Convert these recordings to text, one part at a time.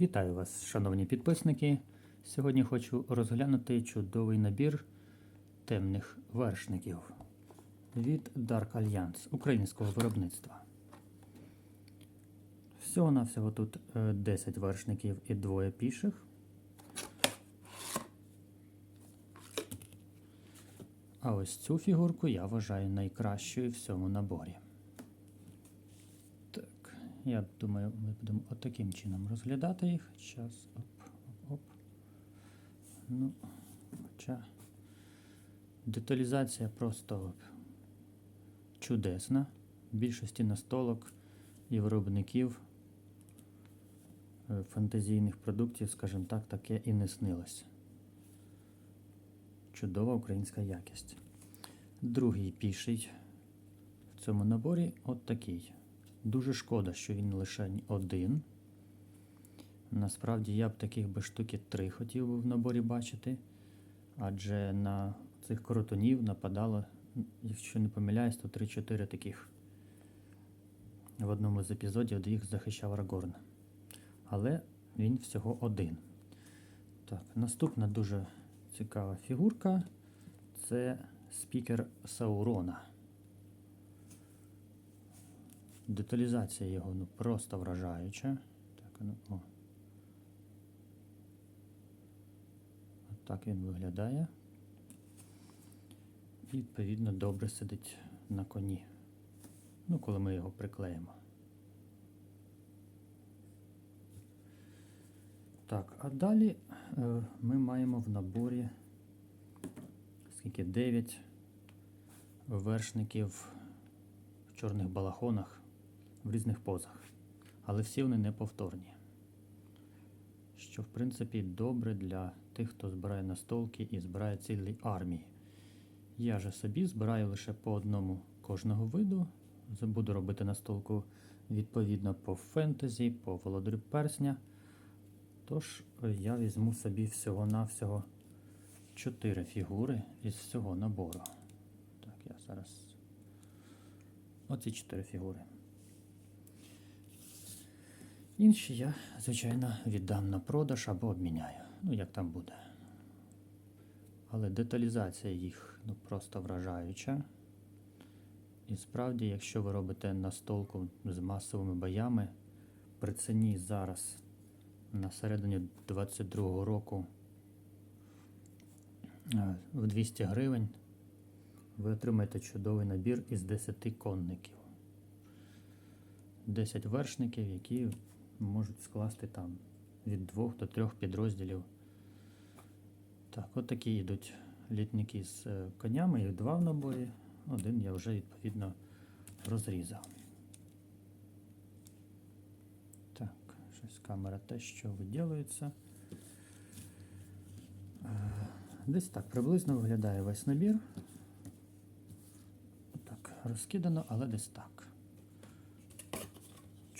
Вітаю вас, шановні підписники. Сьогодні хочу розглянути чудовий набір темних вершників від Dark Alliance українського виробництва. Всього навсього тут е, 10 вершників і двоє піших. А ось цю фігурку я вважаю найкращою в цьому наборі. Я думаю, ми будемо отаким чином розглядати їх. Час, оп, оп, оп. Ну, хоча деталізація просто чудесна. В Більшості настолок і виробників е, фантазійних продуктів, скажімо так, таке і не снилось. Чудова українська якість. Другий піший в цьому наборі от такий. Дуже шкода, що він лише один. Насправді я б таких би штуки три хотів би в наборі бачити. Адже на цих коротунів нападало, якщо не помиляюсь, то 3-4 таких. В одному з епізодів де їх захищав Рагорн. Але він всього один. Так, наступна дуже цікава фігурка це спікер Саурона. Деталізація його ну, просто вражаюча. Так, ну, о. От так він виглядає. І, відповідно, добре сидить на коні. Ну, коли ми його приклеїмо. Так, а далі е, ми маємо в наборі скільки 9 вершників в чорних балахонах в різних позах. Але всі вони неповторні. Що, в принципі, добре для тих, хто збирає настолки і збирає цілі армії. Я же собі збираю лише по одному кожного виду. Буду робити настолку відповідно по фентезі, по володарю персня. Тож я візьму собі всього-навсього 4 фігури із всього набору. Так, я зараз. Оці 4 фігури. Інші я, звичайно, віддам на продаж або обміняю. Ну, як там буде. Але деталізація їх ну, просто вражаюча. І справді, якщо ви робите настолку з масовими боями, при ціні зараз на середині 22 року е, в 200 гривень ви отримаєте чудовий набір із 10 конників. 10 вершників, які можуть скласти там від 2 до 3 підрозділів. Так, от такі йдуть літники з е, конями, їх два в наборі. Один я вже відповідно розрізав. Так, щось камера те, що виділюється. Е, Десь так приблизно виглядає весь набір. Так, розкидано, але десь так.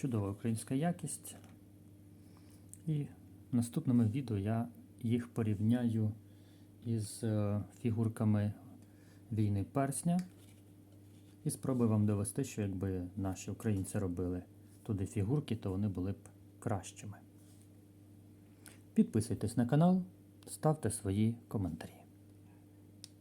Чудова українська якість. І в наступному відео я їх порівняю із е, фігурками війни персня. І спробую вам довести, що якби наші українці робили туди фігурки, то вони були б кращими. Підписуйтесь на канал, ставте свої коментарі.